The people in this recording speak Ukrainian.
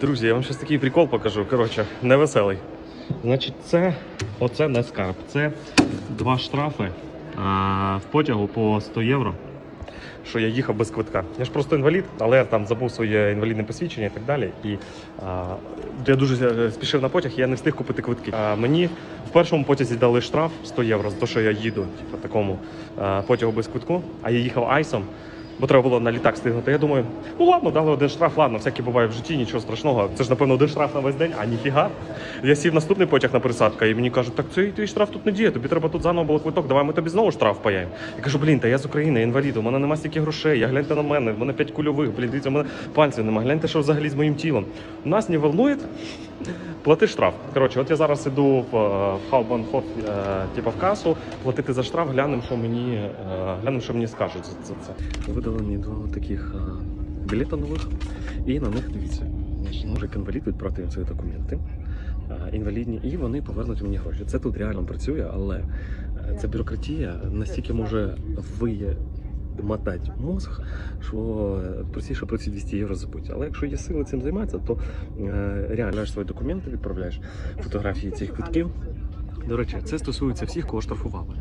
Друзі, я вам щось такий прикол покажу. Коротше, невеселий. Значить, це оце не скарб. Це два штрафи а, в потягу по 100 євро. Що я їхав без квитка. Я ж просто інвалід, але там забув своє інвалідне посвідчення і так далі. І а, я дуже е, спішив на потяг, і я не встиг купити квитки. А, мені в першому потязі дали штраф 100 євро за те, що я їду типу, такому а, потягу без квитку, а я їхав айсом. Бо треба було на літак встигнути. Я думаю, ну ладно, дали один штраф, ладно, всяке буває в житті, нічого страшного. Це ж, напевно, один штраф на весь день, а ніфіга. Я сів наступний потяг на пересадка, і мені кажуть, так цей твій штраф тут не діє, тобі треба тут заново було квиток, давай ми тобі знову штраф паяємо. Я кажу, блін, та я з України, інвалід, у мене нема стільки грошей, я гляньте на мене, в мене п'ять кульових, блін, дивіться, у мене пальців нема, гляньте, що взагалі з моїм тілом. Нас не волнує, плати штраф. Коротше, от я зараз іду в, е, в Хаубанхоф, е, типу в касу, платити за штраф, глянемо, що мені, е, глянемо, що мені скажуть за це. Видали мені два таких білета нових, і на них дивіться, може інвалід відправити їм свої документи. Інвалідні, і вони повернуть мені гроші. Це тут реально працює, але ця бюрократія настільки може вимотати мозг, що простіше про ці 200 євро забути. Але якщо є сили цим займатися, то е, реально свої документи відправляєш, фотографії цих квитків. До речі, це стосується всіх, кого штрафували.